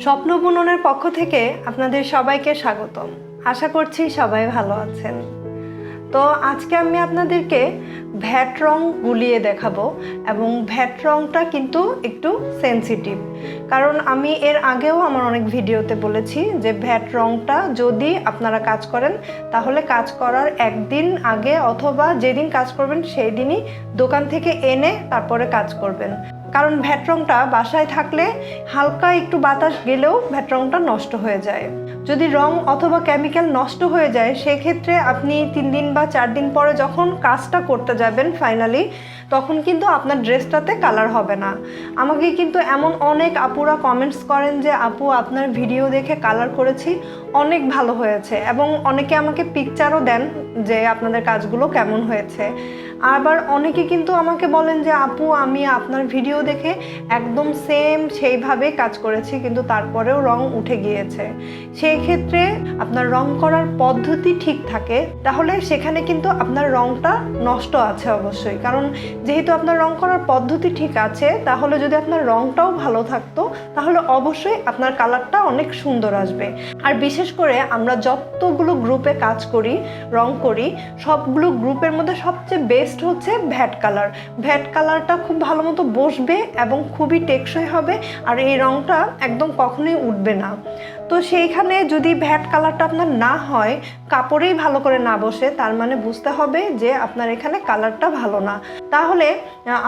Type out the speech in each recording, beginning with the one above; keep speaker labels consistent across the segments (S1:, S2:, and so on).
S1: স্বপ্ন বুননের পক্ষ থেকে আপনাদের সবাইকে স্বাগতম। আশা করছি সবাই ভালো আছেন। তো আজকে আমি আপনাদেরকে ভ্যাট রং গুলিয়ে দেখাবো এবং ভ্যাট রংটা কিন্তু একটু সেনসিটিভ কারণ আমি এর আগেও আমার অনেক ভিডিওতে বলেছি যে ভ্যাট রংটা যদি আপনারা কাজ করেন, তাহলে কাজ করার একদিন আগে অথবা যেদিন কাজ করবেন সেই দিনই দোকান থেকে এনে তারপরে কাজ করবেন। কারণ ভ্যাট রংটা বাসায় থাকলে হালকা একটু বাতাস গেলেও ভ্যাট রংটা নষ্ট হয়ে যায়। যদি রং অথবা কেমিক্যাল নষ্ট হয়ে যায়, সেক্ষেত্রে আপনি তিন দিন বা চার দিন পরে যখন কাজটা করতে যাবেন ফাইনালি তখন কিন্তু আপনার ড্রেসটাতে কালার হবে না। আমাকে কিন্তু এমন অনেক আপুরা কমেন্টস করেন যে, আপু, আপনার ভিডিও দেখে কালার করেছি। অনেক ভালো হয়েছে এবং অনেকে আমাকে পিকচারও দেন যে আপনাদের কাজগুলো কেমন হয়েছে। আবার অনেকে কিন্তু আমাকে বলেন যে, আপু, আমি আপনার ভিডিও দেখে একদম সেম সেইভাবে কাজ করেছি, কিন্তু তারপরেও রং উঠে গিয়েছে। সেই ক্ষেত্রে আপনার রং করার পদ্ধতি ঠিক থাকে, তাহলে সেখানে কিন্তু আপনার রংটা নষ্ট আছে অবশ্যই। কারণ যেহেতু আপনার রং করার পদ্ধতি ঠিক আছে, তাহলে যদি আপনার রংটাও ভালো থাকতো, তাহলে অবশ্যই আপনার কালারটা অনেক সুন্দর আসবে। আর বিশেষ করে আমরা যতগুলো গ্রুপে কাজ করি, রং করি, সবগুলো গ্রুপের মধ্যে সবচেয়ে বেস্ট হচ্ছে ভ্যাট কালার। ভ্যাট কালারটা খুব ভালো মতো বসবে এবং খুবই টেকসই হবে, আর এই রংটা একদম কখনোই উঠবে না। তো সেইখানে যদি ভ্যাট কালারটা আপনার না হয়, কাপড়েই ভালো করে না বসে, তার মানে বুঝতে হবে যে আপনার এখানে কালারটা ভালো না। তাহলে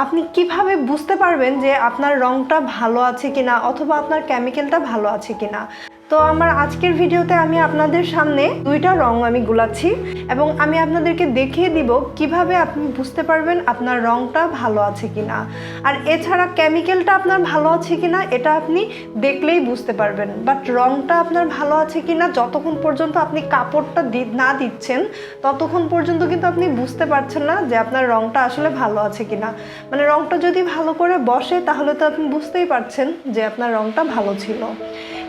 S1: আপনি কীভাবে বুঝতে পারবেন যে আপনার রংটা ভালো আছে কি না অথবা আপনার কেমিক্যালটা ভালো আছে কি না তো আমার আজকের ভিডিওতে আমি আপনাদের সামনে দুইটা রং আমি গুলাচ্ছি এবং আমি আপনাদেরকে দেখিয়ে দিব কীভাবে আপনি বুঝতে পারবেন আপনার রংটা ভালো আছে কি না আর এছাড়া কেমিক্যালটা আপনার ভালো আছে কি না এটা আপনি দেখলেই বুঝতে পারবেন। বাট রংটা আপনার ভালো আছে কি না যতক্ষণ পর্যন্ত আপনি কাপড়টা না দিচ্ছেন, ততক্ষণ পর্যন্ত কিন্তু আপনি বুঝতে পারছেন না যে আপনার রঙটা আসলে ভালো আছে কি না মানে রঙটা যদি ভালো করে বসে, তাহলে তো আপনি বুঝতেই পারছেন যে আপনার রঙটা ভালো ছিল।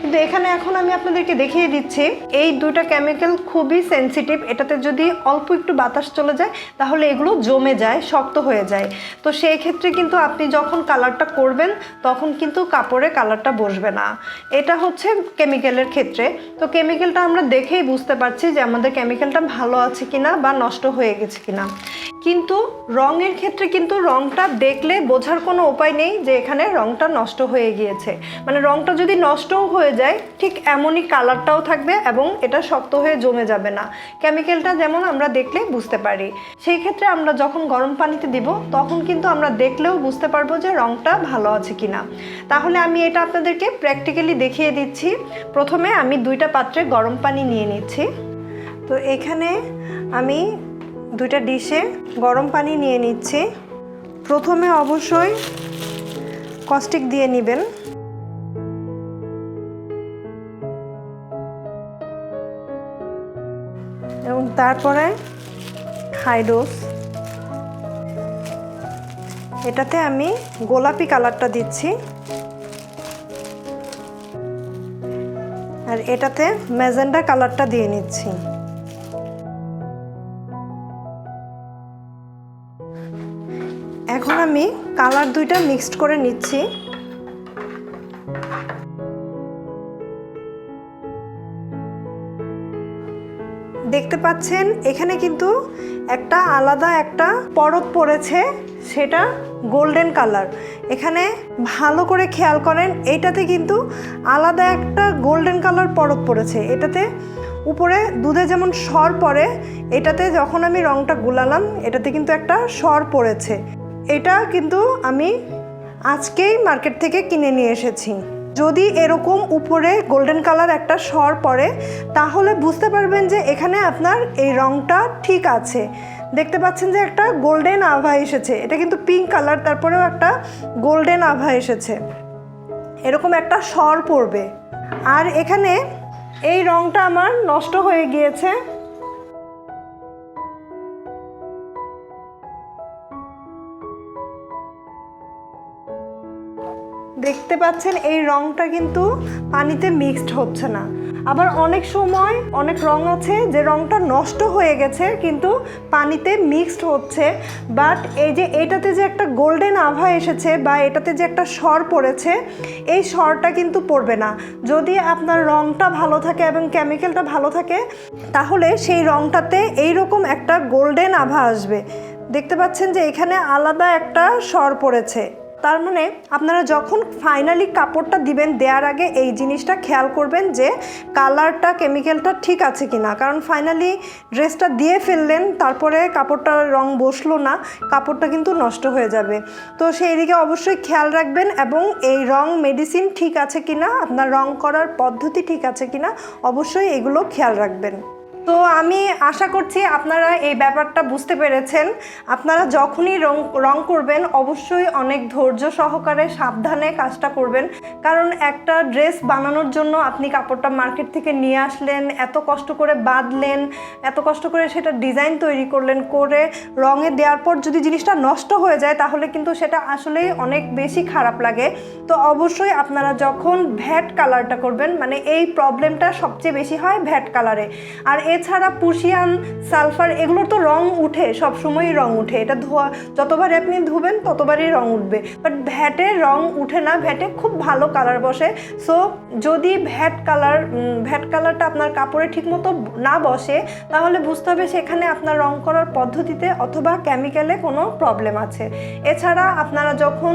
S1: কিন্তু এখানে এখন আমি আপনাদেরকে দেখিয়ে দিচ্ছি, এই দুটো কেমিক্যাল খুবই সেনসিটিভ এটাতে যদি অল্প একটু বাতাস চলে যায়, তাহলে এগুলো জমে যায়, শক্ত হয়ে যায়। তো সেই ক্ষেত্রে কিন্তু আপনি যখন কালারটা করবেন, তখন কিন্তু কাপড়ে কালারটা বসবে না। এটা হচ্ছে কেমিক্যালের ক্ষেত্রে। তো কেমিক্যালটা আমরা দেখেই বুঝতে পারছি যে আমাদের কেমিক্যালটা ভালো আছে কিনা বা নষ্ট হয়ে গেছে কিনা। কিন্তু রঙের ক্ষেত্রে কিন্তু রংটা দেখলে বোঝার কোনো উপায় নেই যে এখানে রংটা নষ্ট হয়ে গিয়েছে। মানে রংটা যদি নষ্টও হয়ে যায়, ঠিক এমনই কালারটাও থাকবে এবং এটা শক্ত হয়ে জমে যাবে না। কেমিক্যালটা যেমন আমরা দেখলে বুঝতে পারি। সেই ক্ষেত্রে আমরা যখন গরম পানিতে দিব, তখন কিন্তু আমরা দেখলেও বুঝতে পারব যে রংটা ভালো আছে কি না তাহলে আমি এটা আপনাদেরকে প্র্যাকটিক্যালি দেখিয়ে দিচ্ছি। প্রথমে আমি দুইটা পাত্রে গরম পানি নিয়ে নিচ্ছি। তো এখানে আমি দুইটা ডিশে গরম পানি নিয়ে নিচ্ছি। প্রথমে অবশ্যই কস্টিক দিয়ে নেবেন। এবং তারপরে হাইডোস এটাতে আমি গোলাপি কালারটা দিচ্ছি। আর এটাতে ম্যাজেন্ডা কালারটা দিয়ে নিচ্ছি। আমি কালার দুইটা মিক্সড করে নিচ্ছি। দেখতে পাচ্ছেন, এখানে কিন্তু একটা আলাদা একটা পরত পড়েছে, সেটা গোল্ডেন কালার। এখানে ভালো করে খেয়াল করেন, এটাতে কিন্তু আলাদা একটা গোল্ডেন কালার পরত পড়েছে। এটাতে উপরে দুধে যেমন সর পড়ে, এটাতে যখন আমি রংটা গুলালাম, এটাতে কিন্তু একটা সর পড়েছে। এটা কিন্তু আমি আজকেই মার্কেট থেকে কিনে নিয়ে এসেছি। যদি এরকম উপরে গোল্ডেন কালার একটা সর পড়ে তাহলে বুঝতে পারবেন যে এখানে আপনার এই রংটা ঠিক আছে। দেখতে পাচ্ছেন যে একটা গোল্ডেন আভা এসেছে। এটা কিন্তু পিঙ্ক কালার, তারপরেও একটা গোল্ডেন আভা এসেছে। এরকম একটা স্বর পড়বে আর এখানে এই রংটা আমার নষ্ট হয়ে গিয়েছে। দেখতে পাচ্ছেন, এই রংটা কিন্তু পানিতে মিক্সড হচ্ছে না। আবার অনেক সময় অনেক রং আছে যে রংটা নষ্ট হয়ে গেছে, কিন্তু পানিতে মিক্সড হচ্ছে। বাট এই যে এটাতে যে একটা গোল্ডেন আভা এসেছে বা এটাতে যে একটা স্বর পড়েছে, এই স্বরটা কিন্তু পড়বে না। যদি আপনার রংটা ভালো থাকে এবং কেমিক্যালটা ভালো থাকে, তাহলে সেই রংটাতে এইরকম একটা গোল্ডেন আভা আসবে। দেখতে পাচ্ছেন যে এখানে আলাদা একটা স্বর পড়েছে। তার মানে আপনারা যখন ফাইনালি কাপড়টা দিবেন, দেওয়ার আগে এই জিনিসটা খেয়াল করবেন যে কালারটা কেমিক্যালটা ঠিক আছে কি না কারণ ফাইনালি ড্রেসটা দিয়ে ফেললেন, তারপরে কাপড়টার রং বসল না, কাপড়টা কিন্তু নষ্ট হয়ে যাবে। তো সেই দিকে অবশ্যই খেয়াল রাখবেন এবং এই রং মেডিসিন ঠিক আছে কি না আপনার রং করার পদ্ধতি ঠিক আছে কি না অবশ্যই এগুলো খেয়াল রাখবেন। তো আমি আশা করছি আপনারা এই ব্যাপারটা বুঝতে পেরেছেন। আপনারা যখনই রং রং করবেন, অবশ্যই অনেক ধৈর্য সহকারে সাবধানে কাজটা করবেন। কারণ একটা ড্রেস বানানোর জন্য আপনি কাপড়টা মার্কেট থেকে নিয়ে আসলেন, এত কষ্ট করে বাঁধলেন, এত কষ্ট করে সেটা ডিজাইন তৈরি করলেন, করে রঙে দেওয়ার পর যদি জিনিসটা নষ্ট হয়ে যায়, তাহলে কিন্তু সেটা আসলেই অনেক বেশি খারাপ লাগে। তো অবশ্যই আপনারা যখন ভ্যাট কালারটা করবেন মানে এই প্রবলেমটা সবচেয়ে বেশি হয় ভ্যাট কালারে। আর এছাড়া পুশিয়ান, সালফার এগুলোর তো রং উঠে সব সময়ই রং উঠে। এটা ধোয়া, যতবার আপনি ধুবেন, ততবারই রং উঠবে। বাট ভ্যাটে রং উঠে না, ভ্যাটে খুব ভালো কালার বসে। সো যদি ভ্যাট কালার ভ্যাট কালারটা আপনার কাপড়ে ঠিকমতো না বসে, তাহলে বুঝতে হবে সেখানে আপনার রং করার পদ্ধতিতে অথবা কেমিক্যালে কোনো প্রবলেম আছে। এছাড়া আপনারা যখন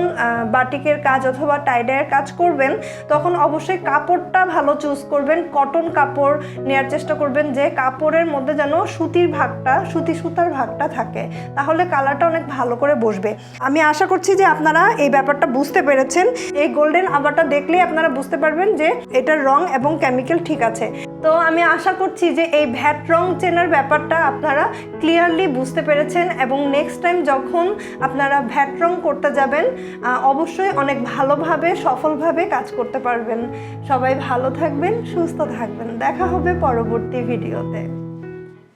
S1: বাটিকের কাজ অথবা টাইডাইয়ের কাজ করবেন, তখন অবশ্যই কাপড়টা ভালো চুজ করবেন। কটন কাপড় নেওয়ার চেষ্টা করবেন যে কাপড়ের মধ্যে যেন সুতির ভাগটা, সুতি সুতার ভাগটা থাকে, তাহলে কালারটা অনেক ভালো করে বসবে। আমি আশা করছি যে আপনারা এই ব্যাপারটা বুঝতে পেরেছেন। এই গোল্ডেন আবারটা দেখলেই আপনারা বুঝতে পারবেন যে এটার রং এবং কেমিক্যাল ঠিক আছে। তো আমি আশা করছি যে এই ভ্যাট রং চেনার ব্যাপারটা আপনারা ক্লিয়ারলি বুঝতে পেরেছেন এবং নেক্সট টাইম যখন আপনারা ভ্যাট রং করতে যাবেন অবশ্যই অনেক ভালোভাবে, সফলভাবে কাজ করতে পারবেন। সবাই ভালো থাকবেন, সুস্থ থাকবেন। দেখা হবে পরবর্তী ভিডিওতে